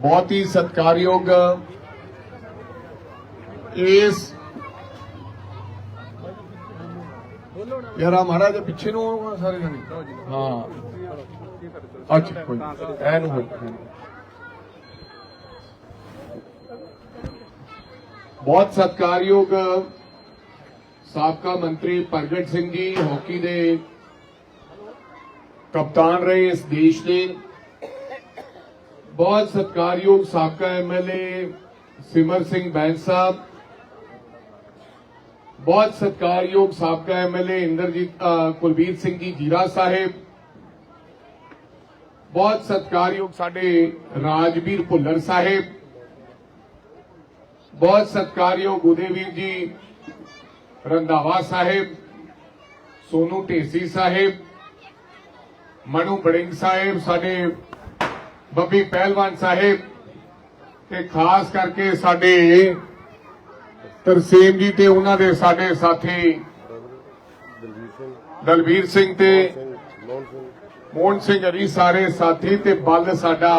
ਬਹੁਤ ਹੀ ਸਤਿਕਾਰਯੋਗ ਇਸ ਯਾਰਾ ਮਾੜਾ ਜਿਹਾ ਪਿੱਛੇ ਨੂੰ ਆਓ ਸਾਰੇ ਜਣੇ। ਹਾਂ। ਅੱਛਾ, ਕੋਈ ਐਨੂੰ ਹੋ ਬਹੁਤ ਸਤਿਕਾਰਯੋਗ ਸਾਬਕਾ ਮੰਤਰੀ ਪ੍ਰਗਟ ਸਿੰਘ ਜੀ, ਹਾਕੀ ਦੇ ਕਪਤਾਨ ਰਹੇ ਇਸ ਦੇਸ਼ ਦੇ। ਬਹੁਤ ਸਤਿਕਾਰਯੋਗ ਸਾਬਕਾ ਐਮਐਲਏ ਸਿਮਰ ਸਿੰਘ ਬੈਂਸ ਸਾਹਿਬ, ਬਹੁਤ ਸਤਿਕਾਰਯੋਗ ਸਾਬਕਾ ਐਮਐਲਏ ਇੰਦਰਜੀਤ ਕੁਲਬੀਰ ਸਿੰਘ ਜੀ ਜੀਰਾ ਸਾਹਿਬ, ਬਹੁਤ ਸਤਿਕਾਰਯੋਗ ਸਾਡੇ ਰਾਜਵੀਰ ਭੁੱਲਰ ਸਾਹਿਬ, ਬਹੁਤ ਸਤਿਕਾਰਯੋਗ ਉਦੇਵੀਰ ਜੀ ਰੰਧਾਵਾ ਸਾਹਿਬ, ਸੋਨੂ ਢੇਸੀ ਸਾਹਿਬ, ਮਨੂ ਬੜਿੰਗ ਸਾਹਿਬ, ਸਾਡੇ ਬੱਬੀ ਪਹਿਲਵਾਨ ਸਾਹਿਬ ਤੇ ਖਾਸ ਕਰਕੇ ਸਾਡੇ ਤਰਸੇਮ ਜੀ ਤੇ ਉਹਨਾਂ ਦੇ ਸਾਡੇ ਸਾਥੀ ਦਲਵੀਰ ਸਿੰਘ ਤੇ ਮੋਹਨ ਸਿੰਘ ਅਰੀ ਸਾਰੇ ਸਾਥੀ ਤੇ ਬਲ ਸਾਡਾ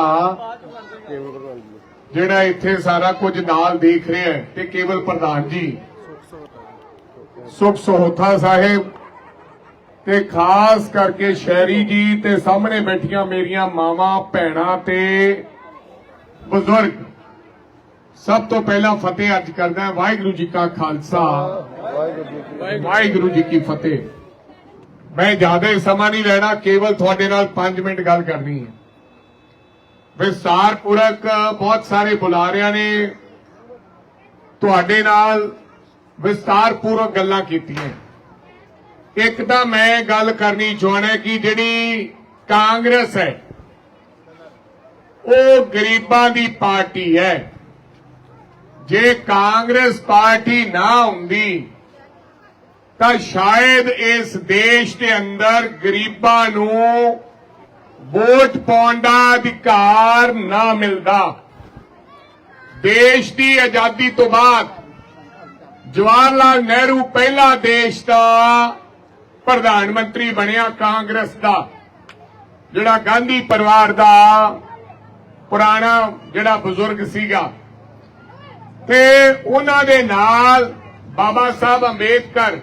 ਜਿਹੜਾ ਇੱਥੇ ਸਾਰਾ ਕੁਝ ਨਾਲ ਦੇਖ ਰਿਹਾ ਤੇ ਕੇਵਲ ਪ੍ਰਧਾਨ ਜੀ। ਸੁਖ ਸਹੋਥਾ ਸਾਹਿਬ ਤੇ ਖਾਸ ਕਰਕੇ ਸ਼ਹਿਰੀ ਜੀ ਤੇ ਸਾਹਮਣੇ ਬੈਠੀਆਂ ਮੇਰੀਆਂ ਮਾਵਾਂ, ਭੈਣਾਂ ਤੇ ਬਜ਼ੁਰਗ। ਸਭ ਤੋਂ ਪਹਿਲਾਂ ਫਤਿਹ ਅੱਜ ਕਰਦਾ ਹਾਂ, ਵਾਹਿਗੁਰੂ ਜੀ ਕਾ ਖਾਲਸਾ। ਵਾਹਿਗੁਰੂ ਜੀ ਕੀ ਫਤਿਹ। ਮੈਂ ਜ਼ਿਆਦਾ ਸਮਾਂ ਨਹੀਂ ਲੈਣਾ, ਕੇਵਲ ਤੁਹਾਡੇ ਨਾਲ 5 ਮਿੰਟ ਗੱਲ ਕਰਨੀ ਹੈ। ਵਿਸਤਾਰ ਪੂਰਕ ਬਹੁਤ ਸਾਰੇ ਬੁਲਾਰਿਆਂ ਨੇ ਤੁਹਾਡੇ ਨਾਲ ਵਿਸਤਾਰ ਪੂਰਕ ਗੱਲਾਂ ਕੀਤੀਆਂ। ਇੱਕ ਤਾਂ ਮੈਂ ਗੱਲ ਕਰਨੀ ਚਾਹਣਾ ਕਿ ਜਿਹੜੀ ਕਾਂਗਰਸ ਹੈ, ਉਹ ਗਰੀਬਾਂ ਦੀ ਪਾਰਟੀ ਹੈ। ਜੇ ਕਾਂਗਰਸ ਪਾਰਟੀ ਨਾ ਹੁੰਦੀ, ਤਾਂ ਸ਼ਾਇਦ ਇਸ ਦੇਸ਼ ਦੇ ਅੰਦਰ ਗਰੀਬਾਂ ਨੂੰ ਵੋਟ ਪਾਉਣ ਦਾ ਅਧਿਕਾਰ ਨਾ ਮਿਲਦਾ। ਦੇਸ਼ ਦੀ ਆਜ਼ਾਦੀ ਤੋਂ ਬਾਅਦ ਜਵਾਹਰ ਲਾਲ ਨਹਿਰੂ ਪਹਿਲਾ ਦੇਸ਼ ਦਾ ਪ੍ਰਧਾਨ ਮੰਤਰੀ ਬਣਿਆ ਕਾਂਗਰਸ ਦਾ, ਜਿਹੜਾ ਗਾਂਧੀ ਪਰਿਵਾਰ ਦਾ ਪੁਰਾਣਾ ਜਿਹੜਾ ਬਜ਼ੁਰਗ ਸੀਗਾ। ਤੇ ਉਹਨਾਂ ਦੇ ਨਾਲ ਬਾਬਾ ਸਾਹਿਬ ਅੰਬੇਦਕਰ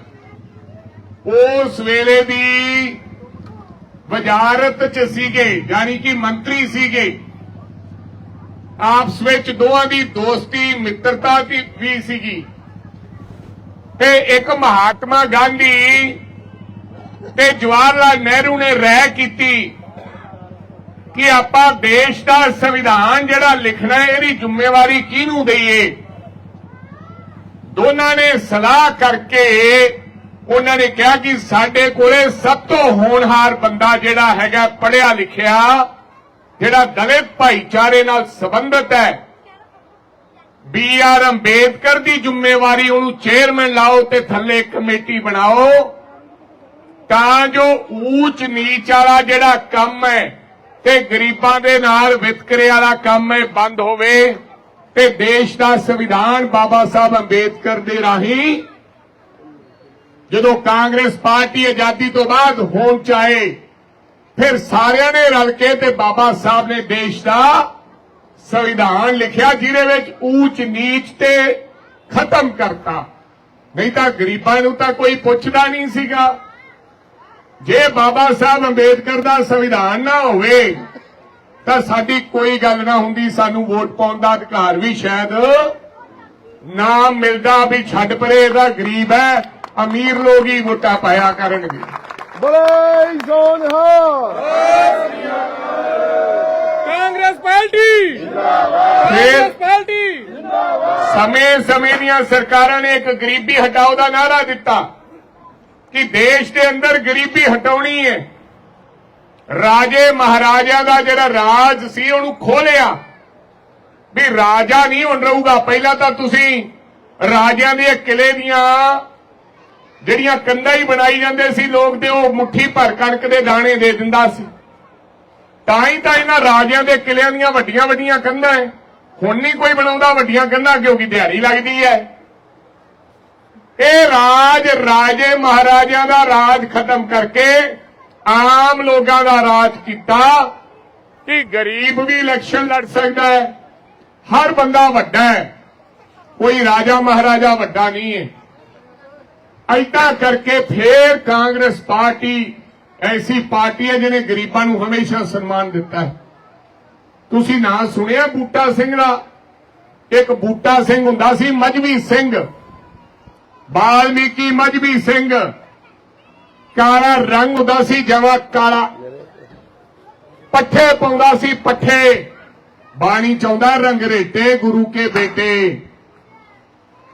ਉਸ ਵੇਲੇ ਦੀ ਵਜ਼ਾਰਤ ਚ ਸੀਗੇ, ਯਾਨੀ ਕਿ ਮੰਤਰੀ ਸੀਗੇ। ਆਪਸ ਵਿੱਚ ਦੋਵਾਂ ਦੀ ਦੋਸਤੀ, ਮਿੱਤਰਤਾ ਵੀ ਸੀਗੀ। ਤੇ ਇੱਕ ਮਹਾਤਮਾ ਗਾਂਧੀ ਤੇ ਜਵਾਹਰ ਲਾਲ ਨਹਿਰੂ ਨੇ ਰਹਿ ਕੀਤੀ ਕਿ ਆਪਾਂ ਦੇਸ਼ ਦਾ ਸੰਵਿਧਾਨ ਜਿਹੜਾ ਲਿਖਣਾ ਹੈ, ਇਹਦੀ ਜ਼ਿੰਮੇਵਾਰੀ ਕਿਹਨੂੰ ਦਈਏ? ਦੋਨਾਂ ਨੇ ਸਲਾਹ ਕਰਕੇ ਉਹਨਾਂ ਨੇ ਕਿਹਾ ਕਿ ਸਾਡੇ ਕੋਲੇ ਸਭ ਤੋਂ ਹੋਣਹਾਰ ਬੰਦਾ ਜਿਹੜਾ ਹੈਗਾ ਪੜਿਆ ਲਿਖਿਆ, ਜਿਹੜਾ ਦਲਿਤ ਭਾਈਚਾਰੇ ਨਾਲ ਸੰਬੰਧਿਤ ਹੈ, ਬੀ ਆਰ ਅੰਬੇਦਕਰ ਦੀ ਜ਼ਿੰਮੇਵਾਰੀ, ਉਹਨੂੰ ਚੇਅਰਮੈਨ ਲਾਓ ਤੇ ਥੱਲੇ ਕਮੇਟੀ ਬਣਾਓ। ਤਾਂ ਜੋ ਊਚ ਨੀਚ ਵਾਲਾ ਜਿਹੜਾ ਕੰਮ ਹੈ ਤੇ ਗਰੀਬਾਂ ਦੇ ਨਾਲ ਵਿਤਕਰੇ ਵਾਲਾ ਕੰਮ ਹੈ ਬੰਦ ਹੋਵੇ ਤੇ ਦੇਸ਼ ਦਾ ਸੰਵਿਧਾਨ ਬਾਬਾ ਸਾਹਿਬ ਅੰਬੇਦਕਰ ਦੇ ਰਾਹੀਂ ਜਦੋਂ ਕਾਂਗਰਸ ਪਾਰਟੀ ਆਜ਼ਾਦੀ ਤੋਂ ਬਾਅਦ ਹੋਣ ਚਾਹੇ ਫਿਰ ਸਾਰਿਆਂ ਨੇ ਰਲ ਕੇ ਤੇ ਬਾਬਾ ਸਾਹਿਬ ਨੇ ਦੇਸ਼ ਦਾ ਸੰਵਿਧਾਨ ਲਿਖਿਆ, ਜਿਹਦੇ ਵਿੱਚ ਊਚ ਨੀਚ ਤੇ ਖਤਮ ਕਰਤਾ। ਨਹੀਂ ਤਾਂ ਗਰੀਬਾਂ ਨੂੰ ਤਾਂ ਕੋਈ ਪੁੱਛਦਾ ਨਹੀਂ ਸੀਗਾ। ਜੇ ਬਾਬਾ ਸਾਹਿਬ ਅੰਬੇਦਕਰ ਦਾ ਸੰਵਿਧਾਨ ਨਾ ਹੋਵੇ ਤਾਂ ਸਾਡੀ ਕੋਈ ਗੱਲ ਨਾ ਹੁੰਦੀ ਸਾਨੂੰ ਵੋਟ ਪਾਉਣ ਦਾ ਅਧਿਕਾਰ ਵੀ ਸ਼ਾਇਦ ਨਾ ਮਿਲਦਾ ਵੀ ਛੱਡ ਪਰੇ ਇਹਦਾ ਗਰੀਬ ਹੈ ਅਮੀਰ ਲੋਕ ਹੀ ਵੋਟਾਂ ਪਾਇਆ ਕਰਨਗੇ। ਬਲੇ ਜ਼ੋਨ ਹੋ ਕਾਂਗਰਸ ਪਾਰਟੀ। ਕਾਂਗਰਸ ਪਾਰਟੀ। ਸਮੇਂ ਸਮੇਂ ਦੀਆਂ ਸਰਕਾਰਾਂ ਨੇ ਇੱਕ ਗਰੀਬੀ ਹਟਾਓ ਦਾ ਨਾਰਾ ਦਿੱਤਾ। ਕਿ ਦੇਸ਼ ਦੇ ਅੰਦਰ ਗਰੀਬੀ ਹਟਾਉਣੀ ਹੈ। ਰਾਜੇ ਮਹਾਰਾਜਿਆਂ ਦਾ ਜਿਹੜਾ ਰਾਜ ਸੀ, ਉਹਨੂੰ ਖੋਲਿਆ। ਵੀ ਰਾਜਾ ਨਹੀਂ ਹੁਣ ਰਹੂਗਾ। ਪਹਿਲਾਂ ਤਾਂ ਤੁਸੀਂ ਰਾਜਿਆਂ ਦੇ ਕਿਲੇ ਦੀਆਂ ਜਿਹੜੀਆਂ ਕੰਧਾਂ ਹੀ ਬਣਾਈ ਜਾਂਦੇ ਸੀ ਲੋਕ ਤੇ ਉਹ ਮੁੱਠੀ ਭਰ ਕਣਕ ਦੇ ਦਾਣੇ ਦੇ ਦਿੰਦਾ ਸੀ। ਤਾਂ ਹੀ ਤਾਂ ਇਹਨਾਂ ਰਾਜਿਆਂ ਦੇ ਕਿਲਿਆਂ ਦੀਆਂ ਵੱਡੀਆਂ ਵੱਡੀਆਂ ਕੰਧਾਂ ਹੈ ਹੁਣ ਨਹੀਂ ਕੋਈ ਬਣਾਉਂਦਾ, ਵੱਡੀਆਂ ਕੰਧਾਂ ਕਿਉਂਕਿ ਦਿਹਾੜੀ ਲੱਗਦੀ ਹੈ ਇਹ ਰਾਜ ਰਾਜੇ ਮਹਾਰਾਜਿਆਂ ਦਾ ਰਾਜ ਖਤਮ ਕਰਕੇ ਆਮ ਲੋਕਾਂ ਦਾ ਰਾਜ ਕੀਤਾ ਕਿ ਗਰੀਬ ਵੀ ਇਲੈਕਸ਼ਨ ਲੜ ਸਕਦਾ ਹੈ। ਹਰ ਬੰਦਾ ਵੱਡਾ ਹੈ। ਕੋਈ ਰਾਜਾ ਮਹਾਰਾਜਾ ਵੱਡਾ ਨਹੀਂ ਹੈ। ਐਦਾਂ ਕਰਕੇ ਫੇਰ ਕਾਂਗਰਸ ਪਾਰਟੀ ਐਸੀ ਪਾਰਟੀ ਹੈ ਜਿਹਨੇ ਗਰੀਬਾਂ ਨੂੰ ਹਮੇਸ਼ਾ ਸਨਮਾਨ ਦਿੱਤਾ ਹੈ। ਤੁਸੀਂ ਨਾਂ ਸੁਣਿਆ ਬੂਟਾ ਸਿੰਘ ਦਾ? ਇੱਕ ਬੂਟਾ ਸਿੰਘ ਹੁੰਦਾ ਸੀ ਮਜਵੀ ਸਿੰਘ। ਬਾਲਮੀਕੀ ਮਜਬੀ ਸਿੰਘ। ਕਾਲਾ ਰੰਗ ਹੁੰਦਾ ਸੀ ਜਵਾ ਕਾਲਾ। ਪੱਠੇ ਪਾਉਂਦਾ ਸੀ, ਪੱਠੇ। ਬਾਣੀ ਚਾਹੁੰਦਾ ਰੰਗਰੇਟੇ ਗੁਰੂ ਕੇ ਬੇਟੇ।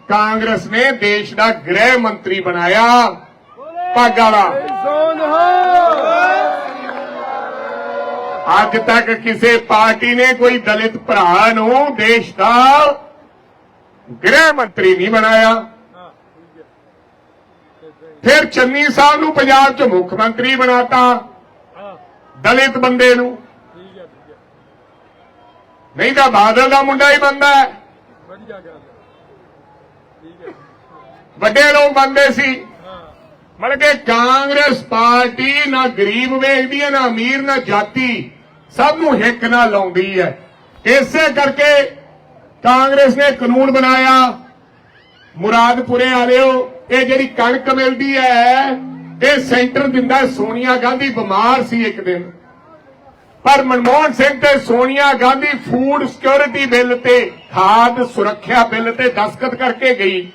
ਕਾਂਗਰਸ ਨੇ ਦੇਸ਼ ਦਾ ਗ੍ਰਹਿ ਮੰਤਰੀ ਬਣਾਇਆ। ਪੱਗ ਵਾਲਾ। ਅੱਜ ਤੱਕ ਕਿਸੇ ਪਾਰਟੀ ਨੇ ਕੋਈ ਦਲਿਤ ਭਰਾ ਨੂੰ ਦੇਸ਼ ਦਾ ਗ੍ਰਹਿ ਮੰਤਰੀ ਨਹੀਂ ਬਣਾਇਆ। ਫਿਰ ਚੰਨੀ ਸਾਹਿਬ ਨੂੰ ਪੰਜਾਬ 'ਚ ਮੁੱਖ ਮੰਤਰੀ ਬਣਾਤਾ। ਦਲਿਤ ਬੰਦੇ ਨੂੰ। ਨਹੀਂ ਤਾਂ ਬਾਦਲ ਦਾ ਮੁੰਡਾ ਹੀ ਬੰਦਾ ਹੈ। ਵੱਡੇ ਲੋਕ ਬੰਦੇ ਸੀ। ਮਤਲਬ ਕਿ ਕਾਂਗਰਸ ਪਾਰਟੀ ਨਾ ਗਰੀਬ ਵੇਖਦੀ ਹੈ, ਨਾ ਅਮੀਰ, ਨਾ ਜਾਤੀ। ਸਭ ਨੂੰ ਹਿੱਕ ਨਾਲ ਲਾਉਂਦੀ ਹੈ। ਇਸੇ ਕਰਕੇ ਕਾਂਗਰਸ ਨੇ ਕਾਨੂੰਨ ਬਣਾਇਆ। ਮੁਰਾਦਪੁਰੇ ਵਾਲਿਓ ਇਹ ਜਿਹੜੀ ਕਣਕ ਮਿਲਦੀ ਹੈ, ਇਹ ਸੈਂਟਰ ਦਿੰਦਾ ਸੋਨੀਆ ਗਾਂਧੀ ਬਿਮਾਰ ਸੀ ਇੱਕ ਦਿਨ। ਪਰ ਮਨਮੋਹਨ ਸਿੰਘ ਤੇ Sonia Gandhi food security bill ਤੇ, ਖਾਦ ਸੁਰੱਖਿਆ ਬਿੱਲ ਤੇ ਦਸਖਤ ਕਰਕੇ ਗਈ।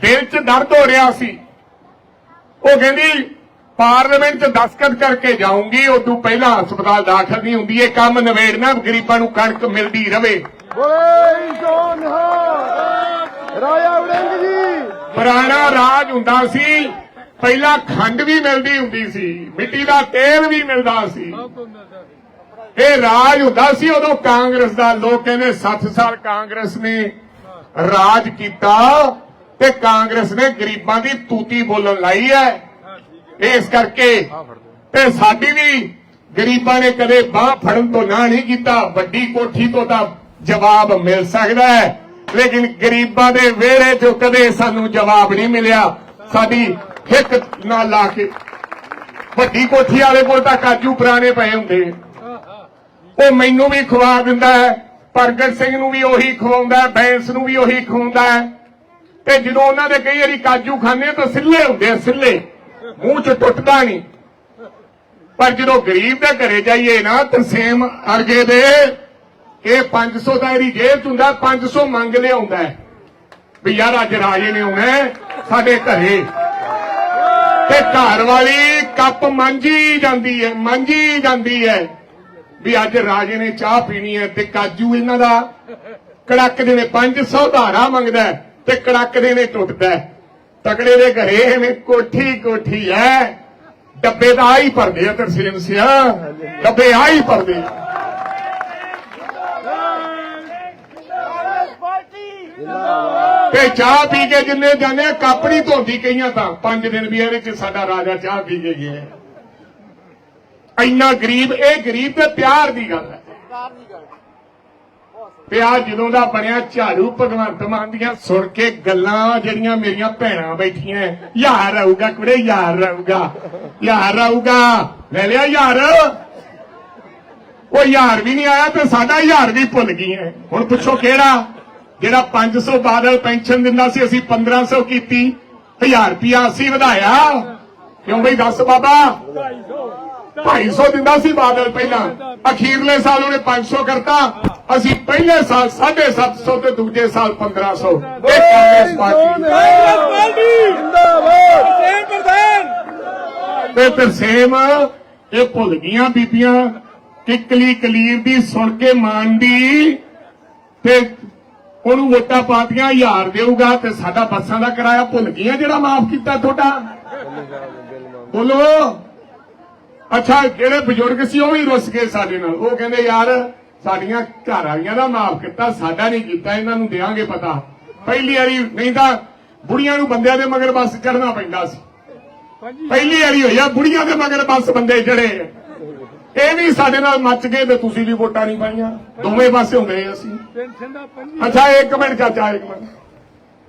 ਦਿਲ 'ਚ ਦਰਦ ਹੋ ਰਿਹਾ ਸੀ। ਉਹ ਕਹਿੰਦੀ, ਪਾਰਲੀਮੈਂਟ 'ਚ ਦਸਖਤ ਕਰਕੇ ਜਾਊਂਗੀ, ਉਦੋਂ ਪਹਿਲਾਂ ਹਸਪਤਾਲ ਦਾਖਲ ਨਹੀਂ ਹੁੰਦੀ, ਇਹ ਕੰਮ ਨਵੇੜਨਾ ਗਰੀਬਾਂ ਨੂੰ ਕਣਕ ਮਿਲਦੀ ਰਵੇ। ਬੋਲੇ ਸੋਨਹਾਰ ਰਾਜਾ ਵੜਿੰਗ ਜੀ ਪੁਰਾਣਾ ਰਾਜ ਹੁੰਦਾ ਸੀ, ਪਹਿਲਾਂ ਖੰਡ ਵੀ ਮਿਲਦੀ ਹੁੰਦੀ ਸੀ, ਮਿੱਟੀ ਦਾ ਤੇਲ ਵੀ ਮਿਲਦਾ ਸੀ। ਇਹ ਰਾਜ ਹੁੰਦਾ ਸੀ ਉਦੋਂ ਕਾਂਗਰਸ ਦਾ, ਲੋਕ ਕਹਿੰਦੇ 60 ਸਾਲ ਕਾਂਗਰਸ ਨੇ ਰਾਜ ਕੀਤਾ ਤੇ ਕਾਂਗਰਸ ਨੇ ਗਰੀਬਾਂ ਦੀ ਤੂਤੀ ਬੋਲਣ ਲਾਈ ਹੈ। ਇਸ ਕਰਕੇ ਤੇ ਸਾਡੀ ਵੀ ਗਰੀਬਾਂ ਨੇ ਕਦੇ ਬਾਹ ਫੜਨ ਤੋਂ ਨਾ ਨਹੀਂ ਕੀਤਾ, ਵੱਡੀ ਕੋਠੀ ਤੋਂ ਤਾਂ ਜਵਾਬ ਮਿਲ ਸਕਦਾ ਹੈ। ਲੇਕਿਨ ਗਰੀਬਾਂ ਦੇ ਵਿਹੜੇ 'ਚੋਂ ਕਦੇ ਸਾਨੂੰ ਜਵਾਬ ਨਹੀਂ ਮਿਲਿਆ। ਸਾਡੀ ਹਿੱਕ ਨਾਲ ਲਾ ਕੇ ਵੱਡੀ ਕੋਠੀ ਵਾਲੇ ਕੋਲ ਤਾਂ ਕਾਜੂ ਪੁਰਾਣੇ ਪਏ ਹੁੰਦੇ ਉਹ ਮੈਨੂੰ ਵੀ ਖਵਾ ਦਿੰਦਾ ਹੈ, ਪ੍ਰਗਟ ਸਿੰਘ ਨੂੰ ਵੀ ਉਹੀ ਖਵਾਉਂਦਾ ਹੈ, ਬੈਂਸ ਨੂੰ ਵੀ ਉਹੀ ਖਵਾਉਂਦਾ ਹੈ। ਤੇ ਜਦੋਂ ਉਹਨਾਂ ਦੇ ਕਈ ਵਾਰੀ ਕਾਜੂ ਖਾਂਦੇ ਤਾਂ ਸਿੱਲੇ ਹੁੰਦੇ ਆ, ਸਿੱਲੇ। ਮੂੰਹ 'ਚ ਟੁੱਟਦਾ ਨਹੀਂ। ਪਰ ਜਦੋਂ ਗਰੀਬ ਦੇ ਘਰੇ ਜਾਈਏ ਨਾ ਤਰਸੇਮ ਅਰਗੇ ਦੇ ਇਹ 500 ਦਾ ਇਹਦੀ ਜੇਬ 'ਚ ਹੁੰਦਾ 500 ਮੰਗ ਲਿਆਉਂਦਾ ਹੈ। ਵੀ ਯਾਰ ਅੱਜ ਰਾਜੇ ਨੇ ਆਉਣਾ ਸਾਡੇ ਘਰੇ। ਤੇ ਘਰ ਵਾਲੀ ਕੱਪ ਮੰਜੀ ਜਾਂਦੀ ਹੈ, ਮੰਜੀ ਜਾਂਦੀ ਹੈ। ਵੀ ਅੱਜ ਰਾਜੇ ਨੇ ਚਾਹ ਪੀਣੀ ਹੈ ਤੇ ਕਾਜੂ ਇਹਨਾਂ ਦਾ। ਕੜਕ ਦੇ ਨੇ 500 ਧਾਰਾ ਮੰਗਦਾ ਤੇ ਕੜਕ ਦੇ ਨੇ ਟੁੱਟਦਾ ਹੈ। ਤਕੜੇ ਦੇ ਘਰੇ ਇਹਨੇ ਕੋਠੀ ਕੋਠੀ ਹੈ। ਡੱਬੇ ਦਾ ਆਈ ਭਰਦੇ ਆ ਤਰਸੇਮ ਸਿਆ। ਡੱਬੇ ਆਈ ਭਰਦੇ ਤੇ ਚਾਹ ਪੀ ਕੇ ਜਿੰਨੇ ਜਾਂਦੇ ਆ, ਕੱਪ ਨਹੀਂ ਧੋਂਦੀ ਕਈਆਂ ਤਾਂ। ਪੰਜ ਦਿਨ ਵੀ ਇਹਦੇ ਚ ਸਾਡਾ ਰਾਜਾ ਚਾਹ ਪੀ ਕੇ ਗਿਆ। ਇੰਨਾ ਗਰੀਬ, ਇਹ ਗਰੀਬ ਤੇ ਪਿਆਰ ਦੀ ਗੱਲ ਹੈ। ਤੇ ਜਦੋਂ ਦਾ ਬਣਿਆ, ਝਾੜੂ ਭਗਵੰਤ ਮਾਨ ਦੀਆਂ ਸੁਣ ਕੇ ਗੱਲਾਂ ਜਿਹੜੀਆਂ ਮੇਰੀਆਂ ਭੈਣਾਂ ਬੈਠੀਆਂ ਯਾਰ ਰਹੂਗਾ ਕੁੜੇ, ਯਾਰ ਰਹੂਗਾ ਯਾਰ ਰਹੂਗਾ ਲੈ ਲਿਆ ਯਾਰ। ਉਹ ਯਾਰ ਵੀ ਨਹੀਂ ਆਇਆ ਤੇ ਸਾਡਾ ਯਾਰ ਵੀ ਭੁੱਲ ਗਈ ਹੈ ਹੁਣ ਪੁੱਛੋ ਕਿਹੜਾ? ਜਿਹੜਾ 500 ਬਾਦਲ ਪੈਨਸ਼ਨ ਦਿੰਦਾ ਸੀ, ਅਸੀਂ 1500 ਕੀਤੀ। 1000 ਰੁਪਿਆ ਅਸੀਂ ਵਧਾਇਆ। ਕਿਉਂ ਬਈ ਦੱਸ ਬਾਬਾ? 250 ਦਿੰਦਾ ਸੀ ਬਾਦਲ ਪਹਿਲਾਂ। ਅਖੀਰਲੇ ਸਾਲ ਉਹਨੇ 500 ਕਰਤਾ। ਅਸੀਂ ਪਹਿਲੇ ਸਾਲ 750 ਤੇ ਦੂਜੇ ਸਾਲ 1500 ਇਹ ਕਾਂਗਰਸ ਪਾਰਟੀ। ਜਿੰਦਾਬਾਦ ਸੇਮ ਪ੍ਰਧਾਨ ਤੇ ਤਰਸੇਮ ਇਹ ਭੁੱਲ ਗਈਆਂ ਬੀਬੀਆਂ। ਕਿਕਲੀ ਕਲੀਰ ਦੀ ਸੁਣ ਕੇ ਮਾਨ ਦੀ ਤੇ ਉਹਨੂੰ ਵੋਟਾਂ ਪਾਤੀਆਂ ਹਜ਼ਾਰ ਦੇਊਗਾ ਤੇ ਸਾਡਾ ਬੱਸਾਂ ਦਾ ਕਿਰਾਇਆ ਭੁੱਲ ਗਈਆਂ ਜਿਹੜਾ ਮਾਫ ਕੀਤਾ ਤੁਹਾਡਾ। ਬੋਲੋ। ਅੱਛਾ ਜਿਹੜੇ ਬਜ਼ੁਰਗ ਸੀ ਉਹ ਵੀ ਰੁੱਸ ਗਏ ਸਾਡੇ ਨਾਲ। ਉਹ ਕਹਿੰਦੇ ਯਾਰ ਸਾਡੀਆਂ ਘਰ ਵਾਲੀਆਂ ਦਾ ਮਾਫ ਕੀਤਾ ਸਾਡਾ ਨਹੀਂ ਕੀਤਾ ਇਹਨਾਂ ਨੂੰ ਦੇਾਂਗੇ ਪਤਾ। ਪਹਿਲੀ ਵਾਰੀ ਨਹੀਂ ਤਾਂ ਬੁੜੀਆਂ ਨੂੰ ਬੰਦਿਆਂ ਦੇ ਮਗਰ ਬੱਸ ਚੜਨਾ ਪੈਂਦਾ ਸੀ। ਪਹਿਲੀ ਵਾਰੀ ਹੋਈ ਆ ਬੁੜੀਆਂ ਦੇ ਮਗਰ ਬੱਸ ਬੰਦੇ ਚੜੇ ਇਹ ਵੀ ਸਾਡੇ ਨਾਲ ਮੱਚ ਗਏ ਤੇ ਤੁਸੀਂ ਵੀ ਵੋਟਾਂ ਨਹੀਂ ਪਾਈਆਂ। ਦੋਵੇਂ ਪਾਸੇ ਹੁੰਦੇ ਅਸੀਂ। ਅੱਛਾ, ਇੱਕ ਮਿੰਟ ਚਾਚਾ, ਇੱਕ ਮਿੰਟ।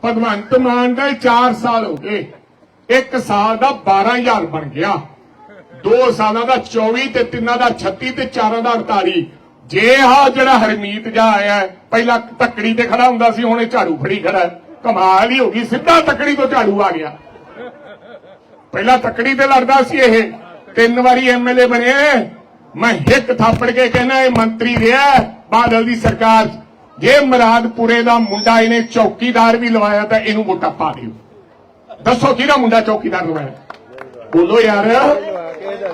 ਭਗਵੰਤ ਮਾਨ ਦਾ 4 ਸਾਲ ਹੋ ਗਏ। ਇੱਕ ਸਾਲ ਦਾ 12000 ਬਣ ਗਿਆ। ਦੋ ਸਾਲਾਂ ਦਾ 24 ਤੇ ਤਿੰਨਾਂ ਦਾ 36 ਤੇ ਚਾਰਾਂ ਦਾ 48 ਜੇ ਆ ਜਿਹੜਾ ਹਰਮੀਤ ਜਾ ਆਇਆ ਪਹਿਲਾਂ ਤੱਕੜੀ ਤੇ ਖੜਾ ਹੁੰਦਾ ਸੀ, ਹੁਣ ਇਹ ਝਾੜੂ ਫੜੀ ਖੜਾ ਹੈ। ਕਮਾਲ ਹੀ ਹੋ ਗਈ, ਸਿੱਧਾ ਤੱਕੜੀ ਤੋਂ ਝਾੜੂ ਆ ਗਿਆ। ਪਹਿਲਾਂ ਤੱਕੜੀ ਤੇ ਲੜਦਾ ਸੀ ਇਹ। ਤਿੰਨ ਵਾਰੀ ਐਮਐਲਏ ਬਣਿਆ ਮੈਂ ਹਿੱਕ ਥਾਪੜ ਕੇ ਕਹਿੰਦਾ ਇਹ ਮੰਤਰੀ ਰਿਹਾ ਬਾਦਲ ਦੀ ਸਰਕਾਰ। 'ਚ। ਜੇ ਮਰਾਦਪੁਰੇ ਦਾ ਮੁੰਡਾ ਇਹਨੇ ਚੌਕੀਦਾਰ ਵੀ ਲਵਾਇਆ ਤਾਂ ਇਹਨੂੰ ਵੋਟਾਂ ਪਾ ਦਿਓ। ਦੱਸੋ ਕਿਹਦਾ ਮੁੰਡਾ ਚੌਕੀਦਾਰ ਲਵਾਇਆ? ਬੋਲੋ ਯਾਰ।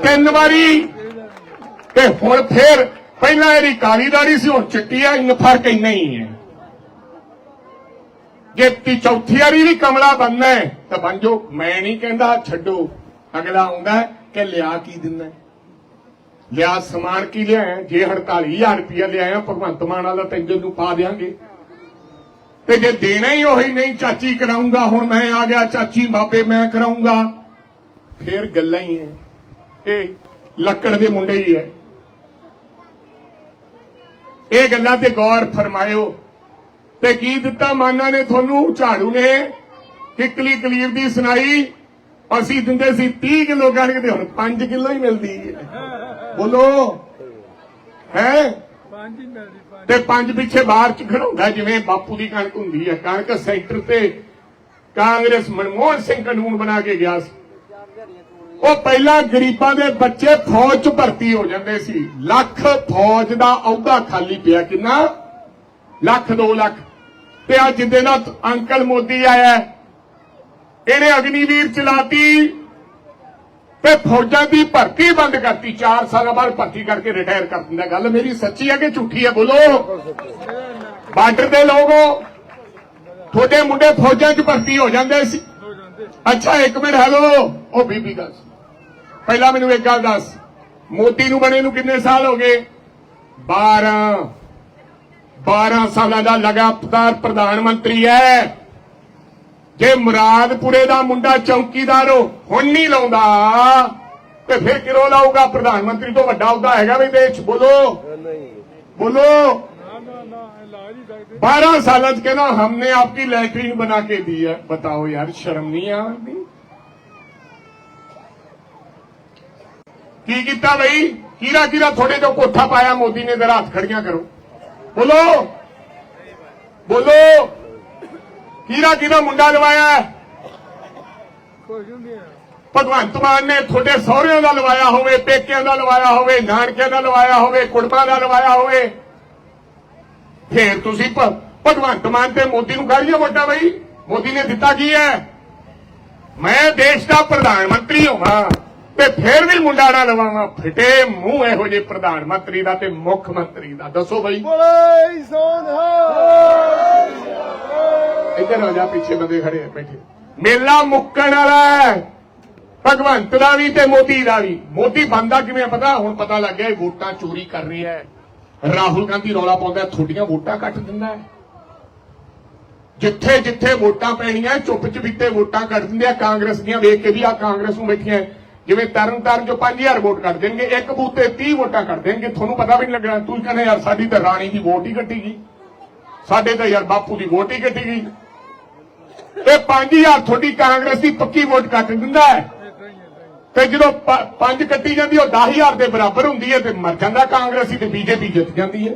ਤਿੰਨ ਵਾਰੀ। ਤੇ ਹੁਣ ਫੇਰ ਪਹਿਲਾਂ ਇਹਦੀ ਕਾਲੀ ਦਾੜੀ ਸੀ, ਹੁਣ ਚਿੱਟੀ ਆ, ਇੰਨ ਫ਼ਰਕ ਇੰਨਾ ਹੀ ਹੈ। ਜੇ ਤੀ ਚੌਥੀ ਵਾਰੀ ਵੀ ਕਮਲਾ ਬੰਨਾ ਤਾਂ ਬਣ ਜਾਓ ਮੈਂ ਨਹੀਂ ਕਹਿੰਦਾ ਛੱਡੋ। ਅਗਲਾ ਆਉਂਦਾ ਕਿ ਲਿਆ ਕੀ ਦਿੰਦਾ ਲਿਆ ਸਮਾਨ ਕੀ ਲਿਆਇਆ? ਜੇ 48000 ਰੁਪਇਆ ਲਿਆਇਆ, ਭਗਵੰਤ ਮਾਨ ਵਾਲਾ ਤੈਨੂੰ ਨੂੰ ਪਾ ਦੇਾਂਗੇ ਤੇ ਜੇ ਦੇਣਾ ਹੀ ਉਹੀ ਨਹੀਂ, ਚਾਚੀ ਕਰਾਉਂਗਾ ਹੁਣ ਮੈਂ ਆ ਗਿਆ, ਚਾਚੀ ਬਾਬੇ ਮੈਂ ਕਰਾਉਂਗਾ ਫੇਰ ਗੱਲਾਂ ਹੀ ਹੈ ਇਹ ਲੱਕੜ ਦੇ ਮੁੰਡੇ ਹੀ ਹੈ ਇਹ ਗੱਲਾਂ ਤੇ ਗੌਰ ਫਰਮਾਇਓ। ਤੇ ਕੀ ਦਿੱਤਾ ਮਾਨਾ ਨੇ ਤੁਹਾਨੂੰ? ਝਾੜੂ ਨੇ। ਕਿਕਲੀ ਕਲੀਰ ਦੀ ਸੁਣਾਈ। ਅਸੀਂ ਦਿੰਦੇ ਸੀ 30 ਕਿਲੋ ਕਣਕ ਤੇ ਹੁਣ 5 ਕਿਲੋ ਹੀ ਮਿਲਦੀ ਹੈ ਬੋਲੋ। ਹੈ? ਤੇ ਪੰਜ ਪਿੱਛੇ ਬਾਹਰ ਚ ਖੜਾਉਂਦਾ, ਜਿਵੇਂ ਬਾਪੂ ਦੀ ਕਣਕ ਹੁੰਦੀ ਹੈ ਕਣਕ ਸੈਂਟਰ ਤੇ ਕਾਂਗਰਸ ਮਨਮੋਹਨ ਸਿੰਘ ਕਾਨੂੰਨ ਬਣਾ ਕੇ ਗਿਆ ਸੀ। ਉਹ ਪਹਿਲਾਂ ਗਰੀਬਾਂ ਦੇ ਬੱਚੇ ਫੌਜ ਚ ਭਰਤੀ ਹੋ ਜਾਂਦੇ ਸੀ। ਲੱਖ ਫੌਜ ਦਾ ਅਹੁਦਾ ਖਾਲੀ ਪਿਆ। ਕਿੰਨਾ? ਲੱਖ 2 ਲੱਖ। ਤੇ ਅੱਜ ਜਿੱਦੇ ਦਾ ਅੰਕਲ ਮੋਦੀ ਆਇਆ। ਇਹਨੇ ਅਗਨੀਵੀਰ ਚਲਾਤੀ। ਤੇ ਫੌਜਾਂ ਦੀ ਭਰਤੀ ਬੰਦ ਕਰਤੀ। 4 ਸਾਲਾਂ ਬਾਅਦ ਭਰਤੀ ਕਰਕੇ ਰਿਟਾਇਰ ਕਰ ਦਿੰਦਾ। ਗੱਲ ਮੇਰੀ ਸੱਚੀ ਹੈ ਕਿ ਝੂਠੀ ਹੈ? ਬੋਲੋ। ਬਾਰਡਰ ਦੇ ਲੋਗੋ ਤੁਹਾਡੇ ਮੁੰਡੇ ਫੌਜਾਂ 'ਚ ਭਰਤੀ ਹੋ ਜਾਂਦੇ ਸੀ। ਅੱਛਾ, ਇੱਕ ਮਿੰਟ, ਹੈਲੋ। ਉਹ ਬੀਬੀ ਦੱਸ ਪਹਿਲਾਂ ਮੈਨੂੰ ਇੱਕ ਗੱਲ ਦੱਸ। ਮੋਦੀ ਨੂੰ ਬਣੇ ਨੂੰ ਕਿੰਨੇ ਸਾਲ ਹੋ ਗਏ? 12 12 ਸਾਲਾਂ ਦਾ ਲਗਾਤਾਰ ਪ੍ਰਧਾਨ ਮੰਤਰੀ ਹੈ। ਜੇ ਮੁਰਾਦਪੁਰੇ ਦਾ ਮੁੰਡਾ ਚੌਕੀਦਾਰ ਹੁਣ ਨਹੀਂ ਲਾਉਂਦਾ, ਤੇ ਫਿਰ ਕਿਰੋ ਲਾਊਗਾ? ਪ੍ਰਧਾਨ ਮੰਤਰੀ ਤੋਂ ਵੱਡਾ ਹੁੰਦਾ ਹੈਗਾ ਵੀ ਦੇਸ਼, ਬੋਲੋ। ਬੋਲੋ। 12 ਸਾਲਾਂ ਚ ਕਹਿੰਦਾ, ਹਮਨੇ ਆਪਕੀ ਲੈਟਰੀਨ ਬਣਾ ਕੇ ਦੀ ਹੈ। ਬਤਾਓ ਯਾਰ, ਸ਼ਰਮ ਨਹੀਂ ਆ ਕੀ ਕੀਤਾ ਬਈ? ਕੀਰਾ ਕੀਰਾ ਥੋੜੇ ਜੋ ਕੋਠਾ ਪਾਇਆ, ਮੋਦੀ ਨੇ ਜਰਾ ਹੱਥ ਖੜੀਆਂ ਕਰੋ। ਬੋਲੋ। ਬੋਲੋ। ਕੀਰਾ ਕੀਰਾ ਮੁੰਡਾ ਲਵਾਇਆ ਭਗਵੰਤ ਮਾਨ ਨੇ ਤੁਹਾਡੇ ਸਹੁਰਿਆਂ ਦਾ ਲਵਾਇਆ ਹੋਵੇ ਪੇਕਿਆਂ ਦਾ ਲਵਾਇਆ ਹੋਵੇ ਨਾਨਕਿਆਂ ਦਾ ਲਵਾਇਆ ਹੋਵੇ ਕੁੜਮਾਂ ਦਾ ਲਵਾਇਆ ਹੋਵੇ। ਫੇਰ ਤੁਸੀਂ ਭਗਵੰਤ ਮਾਨ ਤੇ ਮੋਦੀ ਨੂੰ ਕਾਹਦੀਆਂ ਵੋਟਾਂ ਬਈ। ਮੋਦੀ ਨੇ ਦਿੱਤਾ ਕੀ ਹੈ? ਮੈਂ ਦੇਸ਼ ਦਾ ਪ੍ਰਧਾਨ ਮੰਤਰੀ ਹੋਵਾਂ ਤੇ ਫੇਰ ਵੀ ਮੁੰਡਾ ਨਾ ਲਵਾਵਾਂ। ਫਿਟੇ ਮੂੰਹ ਇਹੋ ਜਿਹੇ ਪ੍ਰਧਾਨ ਮੰਤਰੀ ਦਾ ਤੇ ਮੁੱਖ ਮੰਤਰੀ ਦਾ। ਦੱਸੋ ਬਈ। ਬੋਲੇ ਇੱਧਰ ਹੋ ਜਾ ਪਿੱਛੇ ਬੰਦੇ ਖੜੇ ਆ ਬੈਠੇ। ਮੇਲਾ ਮੁੱਕਣ ਵਾਲਾ ਹੈ। ਭਗਵੰਤ ਦਾ ਵੀ ਤੇ ਮੋਦੀ ਦਾ ਵੀ। ਮੋਦੀ ਬੰਦਾ ਕਿਵੇਂ ਪਤਾ? ਹੁਣ ਪਤਾ ਲੱਗ ਗਿਆ ਇਹ ਵੋਟਾਂ ਚੋਰੀ ਕਰ ਰਿਹਾ ਹੈ। ਰਾਹੁਲ ਗਾਂਧੀ ਰੌਲਾ ਪਾਉਂਦਾ ਹੈ, ਤੁਹਾਡੀਆਂ ਵੋਟਾਂ ਕੱਟ ਦਿੰਦਾ ਹੈ। ਜਿੱਥੇ ਜਿੱਥੇ ਵੋਟਾਂ ਪੈਣੀਆਂ ਚੁੱਪ ਚਪੀਤੇ ਵੋਟਾਂ ਕੱਟ ਦਿੰਦੇ ਆ। ਕਾਂਗਰਸ ਦੀਆਂ ਵੇਖ ਕੇ ਵੀ ਆ ਕਾਂਗਰਸ ਨੂੰ ਬੈਠੀਆਂ ਜਿਵੇਂ ਤਰਨ ਤਾਰਨ ਜੋ 5000 ਵੋਟ ਕੱਟ ਦੇਣਗੇ ਇੱਕ ਬੂਥ ਤੇ 30 ਵੋਟਾਂ ਕੱਟ ਦੇਣਗੇ। ਤੁਹਾਨੂੰ ਪਤਾ ਵੀ ਨਹੀਂ ਲੱਗਣਾ ਤੂੰ ਕਹਿੰਦਾ ਯਾਰ ਸਾਡੀ ਤਾਂ ਰਾਣੀ ਦੀ ਵੋਟ ਹੀ ਕੱਟੀ ਗਈ। ਸਾਡੇ ਤਾਂ ਯਾਰ ਬਾਪੂ ਦੀ ਵੋਟ ਹੀ ਕੱਟੀ ਗਈ। ਇਹ 5000 ਤੁਹਾਡੀ ਕਾਂਗਰਸ ਦੀ ਪੱਕੀ ਵੋਟ ਕੱਟ ਦਿੰਦਾ ਹੈ। ਤੇ ਜਦੋਂ ਪੰਜ ਕੱਟੀ ਜਾਂਦੀ ਉਹ 10000 ਦੇ ਬਰਾਬਰ ਹੁੰਦੀ ਹੈ ਤੇ ਮਰ ਜਾਂਦਾ ਕਾਂਗਰਸੀ ਤੇ ਬੀਜੇਪੀ ਜਿੱਤ ਜਾਂਦੀ ਹੀ।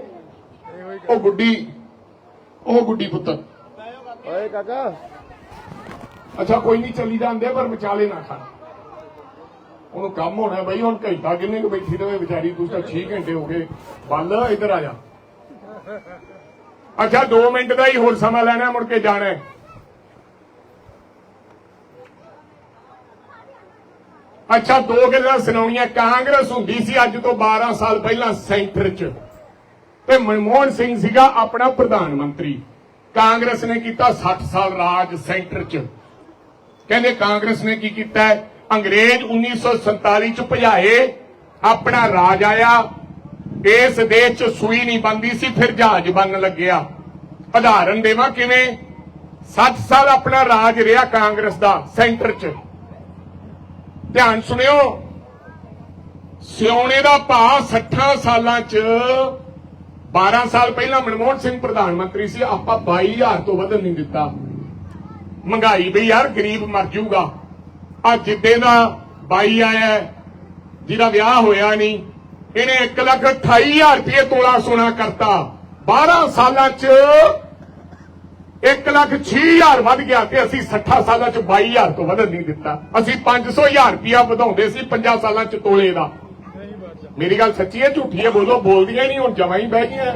ਉਹ ਗੁੱਡੀ ਉਹ ਗੁੱਡੀ ਪੁੱਤਰ। ਓਏ ਕਾਕਾ। ਅੱਛਾ ਕੋਈ ਨਹੀਂ ਚੱਲੀ ਜਾਂਦੇ ਪਰ ਵਿਚਾਲੇ ਨਾ ਖਾ ਉਹਨੂੰ ਕੰਮ ਹੋਣਾ ਬਈ ਹੁਣ ਘੰਟਾ ਕਿੰਨੇ ਕੁ ਬੈਠੀ ਰਵੇ ਵਿਚਾਰੀ ਤੂੰ ਤਾਂ 6 ਘੰਟੇ ਹੋ ਗਏ। ਬੱਲ ਇੱਧਰ ਆ ਜਾ। ਅੱਛਾ 2 ਮਿੰਟ ਦਾ ਹੀ ਹੋਰ ਸਮਾਂ ਲੈਣਾ ਮੁੜ ਕੇ ਜਾਣਾ ਅੱਛਾ, ਦੋ ਗੱਲਾਂ ਸੁਣਾਉਣੀਆਂ। ਕਾਂਗਰਸ ਹੁੰਦੀ ਸੀ ਅੱਜ ਤੋਂ 12 ਸਾਲ ਪਹਿਲਾਂ ਸੈਂਟਰ 'ਚ। ਤੇ ਮਨਮੋਹਨ ਸਿੰਘ ਸੀਗਾ ਆਪਣਾ ਪ੍ਰਧਾਨ ਮੰਤਰੀ। ਕਾਂਗਰਸ ਨੇ ਕੀਤਾ 60 ਸਾਲ ਰਾਜ ਸੈਂਟਰ 'ਚ। ਕਹਿੰਦੇ ਕਾਂਗਰਸ ਨੇ ਕੀ ਕੀਤਾ ਹੈ? ਅੰਗਰੇਜ਼ 1947 'ਚ ਭਜਾਏ। ਆਪਣਾ ਰਾਜ ਆਇਆ। ਇਸ ਦੇਸ਼ 'ਚ ਸੂਈ ਨਹੀਂ ਬੰਦੀ ਸੀ, ਫਿਰ ਜਹਾਜ਼ ਬਣਨ ਲੱਗਿਆ। ਉਦਾਹਰਨ ਦੇਵਾਂ ਕਿਵੇਂ? 60 ਸਾਲ ਆਪਣਾ ਰਾਜ ਰਿਹਾ ਕਾਂਗਰਸ ਦਾ ਸੈਂਟਰ 'ਚ। ਧਿਆਨ ਸੁਣਿਓ। ਸਿਉਣੇ ਦਾ ਭਾਅ 60 ਸਾਲਾਂ 'ਚ 12 ਸਾਲ ਪਹਿਲਾਂ ਮਨਮੋਹਨ ਸਿੰਘ ਪ੍ਰਧਾਨ ਮੰਤਰੀ ਸੀ, ਆਪਾਂ 22000 ਤੋਂ ਵਧਣ ਨਹੀਂ ਦਿੱਤਾ। ਮਹਿੰਗਾਈ ਵੀ ਯਾਰ ਗਰੀਬ ਮਰ ਜਾਊਗਾ ਆ ਜਿੱਦੇ ਦਾ ਬਾਈ ਆਇਆ ਜਿਹਦਾ ਵਿਆਹ ਹੋਇਆ ਨਹੀਂ, ਇਹਨੇ 1 ਲੱਖ 28000 ਰੁਪਏ ਤੋਲਾ ਸੋਨਾ ਕਰਤਾ। 12 ਸਾਲਾਂ 'ਚ 1 ਲੱਖ 6000 ਵੱਧ ਗਿਆ ਤੇ ਅਸੀਂ 60 ਸਾਲਾਂ 'ਚ 22000 ਤੋਂ ਵਧਣ ਨਹੀਂ ਦਿੱਤਾ। ਅਸੀਂ 500000 ਰੁਪਇਆ ਵਧਾਉਂਦੇ ਸੀ 50 ਸਾਲਾਂ 'ਚ ਤੋਲੇ ਦਾ। ਮੇਰੀ ਗੱਲ ਸੱਚੀ ਹੈ, ਝੂਠੀ ਹੈ, ਬੋਲੋ, ਬੋਲਦੀਆਂ ਨਹੀਂ, ਹੁਣ ਜਮਾਂ ਹੀ ਬਹਿ ਗਈਆਂ।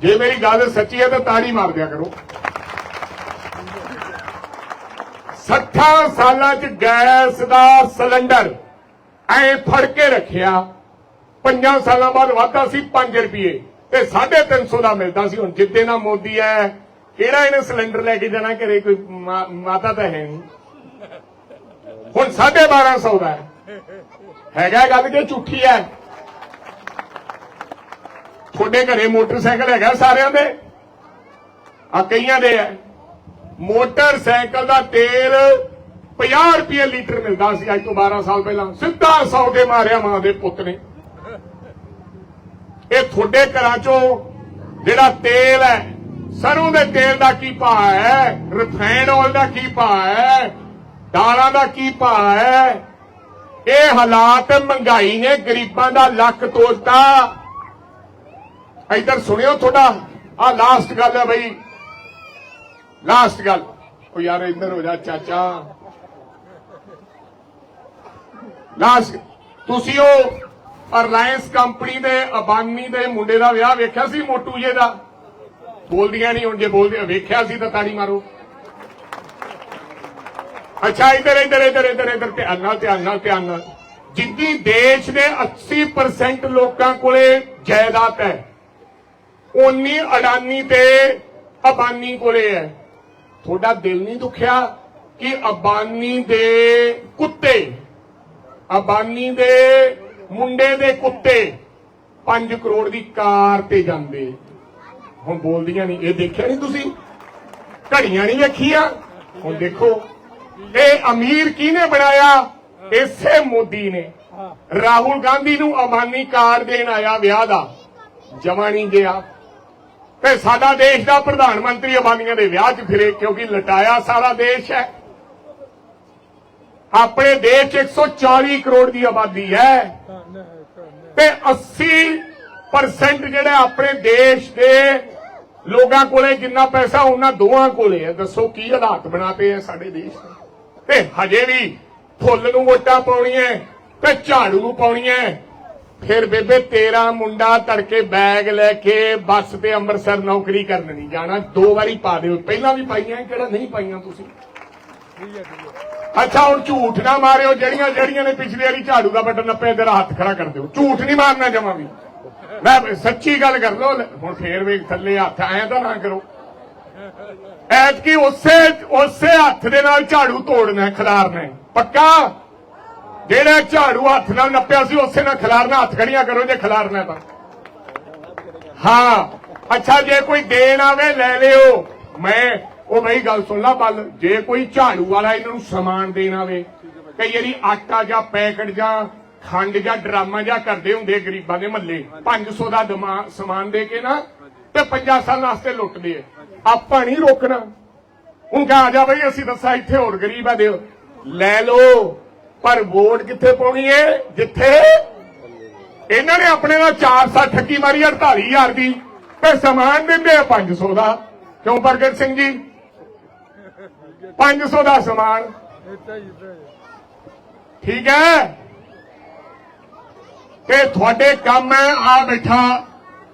ਜੇ ਮੇਰੀ ਗੱਲ ਸੱਚੀ ਹੈ ਤਾਂ ਤਾੜੀ ਮਾਰ ਦਿਆ ਕਰੋ। 60 ਸਾਲਾਂ 'ਚ ਗੈਸ ਦਾ ਸਿਲੰਡਰ ਐ ਫੜ ਕੇ ਰੱਖਿਆ। ਪੰਜਾਂ ਸਾਲਾਂ ਬਾਅਦ ਵਾਧਾ ਸੀ 5 ਰੁਪਏ। ਤੇ 350 ਦਾ ਮਿਲਦਾ ਸੀ। ਹੁਣ ਜਿੱਦੇ ਨਾ ਮੋਦੀ ਹੈ, ਕਿਹੜਾ ਇਹਨੇ ਸਿਲੰਡਰ ਲੈ ਕੇ ਜਾਣਾ ਘਰੇ? ਕੋਈ ਮਾ- ਮਾਤਾ ਤਾਂ ਹੈ ਨਹੀਂ। ਹੁਣ 1250 ਦਾ ਹੈਗਾ ਗੱਲ ਕਿ ਝੂਠੀ ਹੈ? ਤੁਹਾਡੇ ਘਰੇ ਮੋਟਰਸਾਈਕਲ ਹੈਗਾ ਸਾਰਿਆਂ ਦੇ? ਆ ਕਈਆਂ ਦੇ ਹੈ। ਮੋਟਰਸਾਈਕਲ ਦਾ ਤੇਲ 50 ਰੁਪਏ ਲੀਟਰ ਮਿਲਦਾ ਸੀ। ਅੱਜ ਤੋਂ 12 ਸਾਲ ਪਹਿਲਾਂ। ਸਿੱਧਾ 100 ਦੇ ਮਾਰਿਆ ਮਾਂ ਦੇ ਪੁੱਤ ਨੇ। ਇਹ ਤੁਹਾਡੇ ਘਰਾਂ ਚੋਂ ਜਿਹੜਾ ਤੇਲ ਹੈ, ਸਰੋਂ ਦੇ ਤੇਲ ਦਾ ਕੀ ਭਾਅ ਹੈ ਰਿਫਾਈਨਡ ਆਇਲ ਦਾ ਕੀ ਭਾਅ ਹੈ, ਦਾਲਾਂ ਦਾ ਕੀ ਭਾਅ ਹੈ, ਇਹ ਹਾਲਾਤ ਮਹਿੰਗਾਈ ਨੇ ਗਰੀਬਾਂ ਦਾ ਲੱਕ ਤੋੜਤਾ। ਇਧਰ ਸੁਣਿਓ ਤੁਹਾਡਾ ਆ ਲਾਸਟ ਗੱਲ ਹੈ ਬਈ। ਲਾਸਟ ਗੱਲ। ਉਹ ਯਾਰ ਇੱਧਰ ਹੋ ਜਾ ਚਾਚਾ। ਲਾਸਟ ਤੁਸੀਂ ਉਹ ਰਿਲਾਇੰਸ ਕੰਪਨੀ ਦੇ ਅਬਾਨੀ ਦੇ ਮੁੰਡੇ ਦਾ ਵਿਆਹ ਵੇਖਿਆ ਸੀ, ਮੋਟੂ ਜੇ ਦਾ? ਬੋਲਦੀਆਂ ਨਹੀਂ, ਹੁਣ ਜੇ ਬੋਲਦੇ, ਵੇਖਿਆ ਸੀ ਤਾਂ ਤਾੜੀ ਮਾਰੋ। ਅੱਛਾ, ਇਧਰ ਇਧਰ ਇਧਰ ਇਧਰ ਇਧਰ, ਧਿਆਨ ਨਾਲ ਧਿਆਨ ਨਾਲ ਧਿਆਨ ਨਾਲ। ਜਿੱਦੀ ਦੇਸ਼ ਦੇ 80% ਲੋਕਾਂ ਕੋਲੇ ਜਾਇਦਾਦ ਹੈ ਉਨੀ ਅਡਾਨੀ ਤੇ ਅਬਾਨੀ ਕੋਲੇ ਹੈ। ਤੁਹਾਡਾ ਦਿਲ ਨਹੀਂ ਦੁਖਿਆ ਕਿ ਅਬਾਨੀ ਦੇ ਕੁੱਤੇ, ਅਬਾਨੀ ਦੇ ਮੁੰਡੇ ਦੇ ਕੁੱਤੇ 5 ਕਰੋੜ ਦੀ ਕਾਰ ਤੇ ਜਾਂਦੇ। ਹੁਣ ਬੋਲਦੀਆਂ ਨਹੀਂ, ਇਹ ਦੇਖਿਆ ਨਹੀਂ ਤੁਸੀਂ? ਘੜੀਆਂ ਨਹੀਂ ਵੇਖੀਆਂ? ਹੁਣ ਦੇਖੋ, ਇਹ ਅਮੀਰ ਕਿਹਨੇ ਬਣਾਇਆ? ਇਸੇ ਮੋਦੀ ਨੇ। ਰਾਹੁਲ ਗਾਂਧੀ ਨੂੰ ਅਬਾਨੀ ਕਾਰ ਦੇਣ ਆਇਆ ਵਿਆਹ ਦਾ। ਜਮਾ ਨਹੀਂ ਗਿਆ। ਤੇ ਸਾਡਾ ਦੇਸ਼ ਦਾ ਪ੍ਰਧਾਨ ਮੰਤਰੀ ਅਬਾਨੀਆਂ ਦੇ ਵਿਆਹ 'ਚ ਫਿਰੇ ਕਿਉਂਕਿ ਲਟਾਇਆ ਸਾਰਾ ਦੇਸ਼ ਹੈ। ਆਪਣੇ ਦੇਸ਼ 'ਚ 140 ਕਰੋੜ ਦੀ ਆਬਾਦੀ ਹੈ। ਤੇ 80% ਜਿਹੜੇ ਆਪਣੇ ਦੇਸ਼ ਦੇ ਲੋਕਾਂ ਕੋਲੇ ਜਿੰਨਾ ਪੈਸਾ, ਉਹਨਾਂ ਦੋਵਾਂ ਕੋਲੇ ਹੈ। ਦੱਸੋ ਕੀ ਹਾਲਾਤ ਬਣਾਤੇ ਆ ਸਾਡੇ ਦੇਸ਼ ਤੇ ਹਜੇ ਵੀ ਫੁੱਲ ਨੂੰ ਵੋਟਾਂ ਪਾਉਣੀਆਂ ਤੇ ਝਾੜੂ ਨੂੰ ਪਾਉਣੀਆਂ ਫਿਰ ਬੇਬੇ, ਤੇਰਾ ਮੁੰਡਾ ਤੜਕੇ ਬੈਗ ਲੈ ਕੇ ਬੱਸ ਤੇ ਅੰਮ੍ਰਿਤਸਰ ਨੌਕਰੀ ਕਰਨ ਨਹੀਂ ਜਾਣਾ। ਦੋ ਵਾਰੀ ਪਾ ਦਿਓ। ਪਹਿਲਾਂ ਵੀ ਪਾਈਆਂ ਕਿਹੜਾ ਨਹੀਂ ਪਾਈਆਂ ਤੁਸੀਂ? ਠੀਕ ਹੈ ਠੀਕ ਹੈ। ਅੱਛਾ, ਹੁਣ ਝੂਠ ਨਾ ਮਾਰਿਓ, ਜਿਹੜੀਆਂ ਜਿਹੜੀਆਂ ਨੇ ਪਿਛਲੀ ਵਾਰੀ ਝਾੜੂ ਦਾ ਬਟਨ ਨੱਪੇ ਤੇਰਾ ਹੱਥ ਖੜਾ ਕਰ ਦਿਓ। ਝੂਠ ਨਹੀਂ ਮਾਰਨਾ ਜਮਾ ਵੀ। ਮੈਂ ਸੱਚੀ ਗੱਲ ਕਰ ਲਓ, ਹੁਣ ਫੇਰ ਵੇਖ ਥੱਲੇ ਹੱਥ, ਐਂ ਤਾਂ ਨਾ ਕਰੋ। ਐਤਕੀ ਉਸੇ ਉਸੇ ਹੱਥ ਦੇ ਨਾਲ ਝਾੜੂ ਤੋੜਨਾ ਖਿਲਾਰਨਾ ਪੱਕਾ? ਜਿਹੜਾ ਝਾੜੂ ਹੱਥ ਨਾਲ ਨੱਪਿਆ ਸੀ, ਉਸੇ ਨਾਲ ਖਿਲਾਰਨਾ, ਹੱਥ ਖੜੀਆਂ ਕਰੋ ਜੇ ਖਿਲਾਰਨਾ ਤਾਂ। ਹਾਂ। ਅੱਛਾ, ਜੇ ਕੋਈ ਦੇਣ ਆਵੇ, ਲੈ ਲਿਓ। ਮੈਂ ਉਹ ਮੇਰੀ ਗੱਲ ਸੁਣ ਲਾ ਬੱਲ, ਜੇ ਕੋਈ ਝਾੜੂ ਵਾਲਾ ਇਹਨਾਂ ਨੂੰ ਸਮਾਨ ਦੇਣਾ ਆਵੇ, ਕਈ ਵਾਰੀ ਆਟਾ ਜਾਂ ਪੈਕਟ ਜਾਂ ਖੰਡ ਜਾਂ ਡਰਾਮਾ ਜਾਂ ਕਰਦੇ ਹੁੰਦੇ ਗਰੀਬਾਂ ਦੇ ਮੱਲੇ 500 ਦਾ ਸਮਾਨ ਦੇ ਕੇ ਨਾ, ਤੇ 50 ਸਾਲ ਵਾਸਤੇ ਲੁੱਟਦੇ ਆ। ਆਪਾਂ ਨਹੀਂ ਰੋਕਣਾ। ਹੁਣ ਕਹਾ ਜਾ ਬਈ, ਅਸੀਂ ਦੱਸਾਂ ਇੱਥੇ ਹੋਰ ਗਰੀਬ ਆ ਦਿਓ ਲੈ ਲਓ, ਪਰ ਵੋਟ ਕਿੱਥੇ ਪਾਉਣੀ ਏ? ਜਿੱਥੇ? ਇਹਨਾਂ ਨੇ ਆਪਣੇ ਨਾਲ 400 ਠੱਗੀ ਮਾਰੀ 48000 ਦੀ, ਤੇ ਸਮਾਨ ਦਿੰਦੇ ਆ 500 ਦਾ। ਕਿਉਂ ਪ੍ਰਗਟ ਸਿੰਘ ਜੀ? 500 ਦਾ ਸਮਾਨ। ਠੀਕ ਹੈ? ਤੇ ਤੁਹਾਡੇ ਕੰਮ ਹੈ ਆ ਬੈਠਾ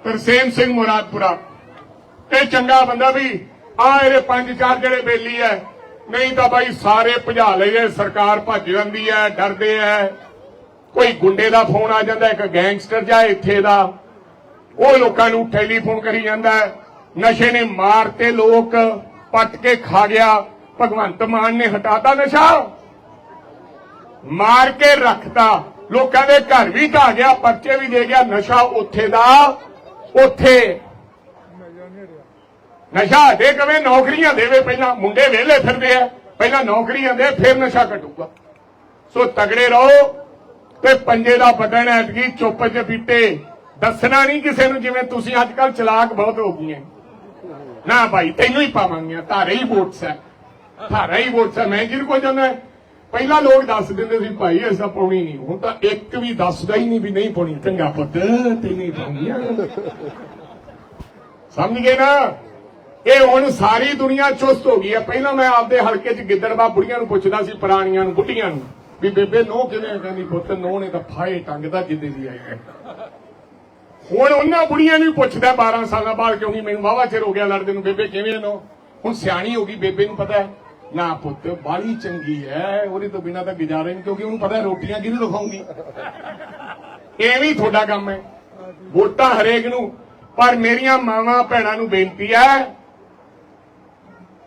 ਤਰਸੇਮ ਸਿੰਘ ਮੁਰਾਦਪੁਰਾ। ਇਹ ਚੰਗਾ ਬੰਦਾ ਵੀ ਆ ਇਹਦੇ ਪੰਜ ਚਾਰ ਜਿਹੜੇ ਬੇਲੀ ਹੈ, ਨਹੀਂ ਤਾਂ ਬਾਈ ਸਾਰੇ ਭਜਾ ਲਈਏ, ਸਰਕਾਰ ਭੱਜ ਜਾਂਦੀ ਹੈ, ਡਰਦੇ ਹੈ। ਕੋਈ ਗੁੰਡੇ ਦਾ ਫੋਨ ਆ ਜਾਂਦਾ, ਇੱਕ ਗੈਂਗਸਟਰ ਜਾਂ ਇੱਥੇ ਦਾ, ਉਹ ਲੋਕਾਂ ਨੂੰ ਟੈਲੀਫੋਨ ਕਰੀ ਜਾਂਦਾ ਨਸ਼ੇ ਨੇ ਮਾਰਤੇ ਲੋਕ, ਪੱਟ ਕੇ ਖਾ ਗਿਆ। ਭਗਵੰਤ ਮਾਨ ਨੇ ਹਟਾਤਾ ਨਸ਼ਾ। ਮਾਰ ਕੇ ਰੱਖਤਾ। ਲੋਕਾਂ ਦੇ ਘਰ ਵੀ ਢਾ ਗਿਆ, ਪਰਚੇ ਵੀ ਦੇ ਗਿਆ, ਨਸ਼ਾ ਉੱਥੇ ਦਾ, ਉੱਥੇ। ਨਸ਼ਾ ਦੇ ਕਵੇ ਨੌਕਰੀਆਂ ਦੇਵੇ? ਪਹਿਲਾਂ ਮੁੰਡੇ ਵਿਹਲੇ ਫਿਰਦੇ ਆ, ਪਹਿਲਾਂ ਨੌਕਰੀਆਂ ਦੇ, ਫਿਰ ਨਸ਼ਾ ਘਟੂਗਾ। ਸੋ ਤਗੜੇ ਰਹੋ ਤੇ ਪੰਜੇ ਦਾ ਬਟਨ ਐਤਕੀ, ਚੁੱਪ ਚ ਪੀਤੇ ਦੱਸਣਾ ਨਹੀਂ ਕਿਸੇ ਨੂੰ ਜਿਵੇਂ ਤੁਸੀਂ ਅੱਜ ਕੱਲ ਚਲਾਕ ਬਹੁਤ ਹੋ ਗਈਆਂ। ਨਾ ਭਾਈ, ਤੈਨੂੰ ਹੀ ਪਾਵਾਂਗੇ ਧਾਰੇ ਹੀ ਵੋਟਸ ਹੈ। ਧਾਰਾ ਹੀ ਵੋਟਸ ਹੈ ਮੈਂ ਜਿਹਨੂੰ ਕੋ ਜਾਂਦਾ? ਪਹਿਲਾਂ ਲੋਕ ਦੱਸ ਦਿੰਦੇ ਸੀ, ਭਾਈ, ਐਸਾ ਪਾਉਣੀ ਨਹੀਂ। ਹੁਣ ਤਾਂ ਇੱਕ ਵੀ ਦੱਸਦਾ ਹੀ ਨਹੀਂ ਵੀ ਨਹੀਂ ਪਾਉਣੀ। ਚੰਗਾ ਪੁੱਤ, ਤੇ ਨਹੀਂ ਪਾਉਣੀਆਂ ਸਮਝ ਗਏ ਨਾ? ਇਹ ਹੁਣ ਸਾਰੀ ਦੁਨੀਆ ਚੁਸਤ ਹੋ ਗਈ ਹੈ ਪਹਿਲਾਂ ਮੈਂ ਆਪਦੇ ਹਲਕੇ 'ਚ ਗਿੱਦੜਵਾ ਬੁੜੀਆਂ ਨੂੰ ਪੁੱਛਦਾ ਸੀ, ਪੁਰਾਣੀਆਂ ਨੂੰ, ਬੁੱਢੀਆਂ ਨੂੰ, ਵੀ ਬੇਬੇ ਨੋ ਕਿਵੇਂ ਕਹਿੰਦੀ, ਪੁੱਤ ਨੋ ਨੇ ਤਾਂ ਫਾਏ ਟੰਗਦਾ ਜਿੱਦੇ ਦੀ ਆਈ ਹੈ। ਹੁਣ ਉਹਨਾਂ ਬੁੜੀਆਂ ਨੂੰ ਵੀ ਪੁੱਛਦਾ 12 ਸਾਲਾਂ ਬਾਅਦ ਕਿਉਂਕਿ ਮੈਨੂੰ ਵਾਵਾ ਚਿਰ ਹੋ ਗਿਆ ਲੜਦੇ ਨੂੰ, ਬੇਬੇ, ਕਿਵੇਂ ਨੋ ਹੁਣ ਸਿਆਣੀ ਹੋ ਗਈ, ਬੇਬੇ ਨੂੰ ਪਤਾ ਹੈ। ਨਾ ਪੁੱਤ, ਬਾਲੀ ਚੰਗੀ ਹੈ ਉਹਦੇ ਤੋਂ ਬਿਨਾ ਤਾਂ ਗੁਜ਼ਾਰਾ ਹੀ ਨਹੀਂ ਕਿਉਂਕਿ ਉਹਨੂੰ ਪਤਾ ਰੋਟੀਆਂ ਕਿਹਨੂੰ ਲਖਾਉਂਗੀ ਇਹ ਵੀ ਤੁਹਾਡਾ ਕੰਮ ਹੈ ਵੋਟਾਂ ਹਰੇਕ ਨੂੰ। ਪਰ ਮੇਰੀਆਂ ਮਾਵਾਂ ਭੈਣਾਂ ਨੂੰ ਬੇਨਤੀ ਹੈ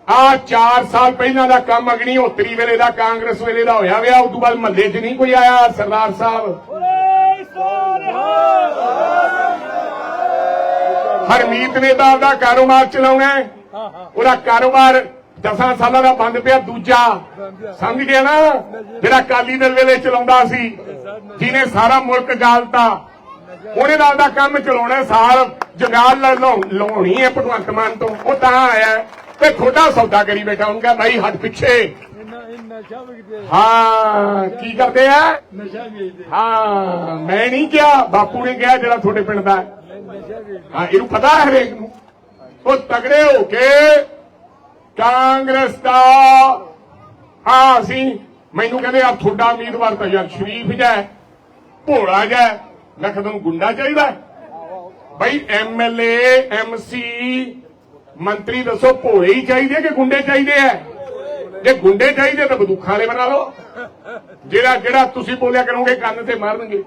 ਆ 4 ਸਾਲ ਪਹਿਲਾਂ ਦਾ ਕੰਮ ਅਗਨੀ ਹੋਤਰੀ ਵੇਲੇ ਦਾ, ਕਾਂਗਰਸ ਵੇਲੇ ਦਾ ਹੋਇਆ ਵਿਆ ਉਸ ਤੋਂ ਬਾਅਦ ਮਹੱਲੇ 'ਚ ਨਹੀਂ ਕੋਈ ਆਇਆ ਸਰਦਾਰ ਸਾਹਿਬ। ਹਰਮੀਤ ਨੇ ਤਾਂ ਆਪਦਾ ਕਾਰੋਬਾਰ ਚਲਾਉਣਾ ਉਹਦਾ ਕਾਰੋਬਾਰ 10 ਸਾਲਾਂ ਦਾ ਬੰਦ ਪਿਆ ਦੂਜਾ। ਸਮਝ ਗਿਆ ਨਾ? ਜਿਹੜਾ ਕਾਲੀ ਦਲ ਵੇਲੇ ਚਲਾਉਂਦਾ ਸੀ ਜਿਹਨੇ ਸਾਰਾ ਮੁਲਕ ਗਾਲਤਾ। ਉਹਨੇ ਦਾ ਆਪਦਾ ਕੰਮ ਚਲਾਉਣਾ ਸਾਲ ਜੰਗਾਲ ਲਾਉਣੀ ਹੈ ਭਗਵੰਤ ਮਾਨ ਤੋਂ। ਉਹ ਤਾਂ ਆਇਆ। ਤੇ ਥੋੜਾ ਸੌਦਾ ਕਰੀ ਬੈਠਾ। ਉਹਨੂੰ ਕਹਾਂ ਭਾਈ ਹੱਟ ਪਿੱਛੇ। ਹਾਂ ਕੀ ਕਰਦੇ ਆ? ਨਸ਼ਾ ਵੇਚਦੇ। ਹਾਂ ਮੈਂ ਨਹੀਂ ਕਿਹਾ ਬਾਪੂ ਨੇ ਕਿਹਾ ਜਿਹੜਾ ਤੁਹਾਡੇ ਪਿੰਡ ਦਾ ਹਾਂ ਇਹਨੂੰ ਪਤਾ ਹੈ ਹਰੇਕ ਨੂੰ। ਉਹ ਤਗੜੇ ਹੋ ਕੇ ਕਾਂਗਰਸ ਦਾ। ਆ ਅਸੀਂ ਮੈਨੂੰ ਕਹਿੰਦੇ ਆ, ਤੁਹਾਡਾ ਉਮੀਦਵਾਰ ਤਾਂ ਯਾਰ ਸ਼ਰੀਫ ਜਿਹਾ ਭੋਲਾ ਜਿਹਾ ਮੈਂ ਕਿਹਾ ਤੁਹਾਨੂੰ ਗੁੰਡਾ ਚਾਹੀਦਾ ਹੈ? ਬਈ ਐਮਐਲਏ ਐਮਸੀ ਮੰਤਰੀ ਦੱਸੋ, ਭੋਲੇ ਹੀ ਚਾਹੀਦੇ ਕਿ ਗੁੰਡੇ ਚਾਹੀਦੇ ਆ? ਜੇ ਗੁੰਡੇ ਚਾਹੀਦੇ ਤਾਂ ਬਦੂਖਾਂ ਵਾਲੇ ਬਣਾ ਲਓ। ਜਿਹੜਾ ਜਿਹੜਾ ਤੁਸੀਂ ਬੋਲਿਆ ਕਰੋਗੇ, ਕੰਨ ਤੇ ਮਾਰਨਗੇ।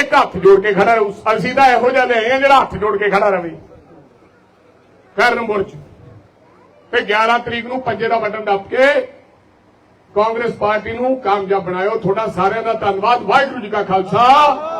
ਇੱਕ ਹੱਥ ਜੋੜ ਕੇ ਖੜਾ ਰਹੂ। ਅਸੀਂ ਤਾਂ ਇਹੋ ਜਿਹਾ ਲਿਆਏ ਆ ਜਿਹੜਾ ਹੱਥ ਜੋੜ ਕੇ ਖੜਾ ਰਵੇ। ਕਰਨ ਮੁਰਚ ਤੇ 11 ਤਰੀਕ ਨੂੰ ਪੰਜੇ ਦਾ ਬਟਨ ਦੱਬ ਕੇ ਕਾਂਗਰਸ ਪਾਰਟੀ ਨੂੰ ਕਾਮਯਾਬ ਬਣਾਇਓ। ਤੁਹਾਡਾ ਸਾਰਿਆਂ ਦਾ ਧੰਨਵਾਦ। ਵਾਹਿਗੁਰੂ ਜੀ ਕਾ ਖਾਲਸਾ।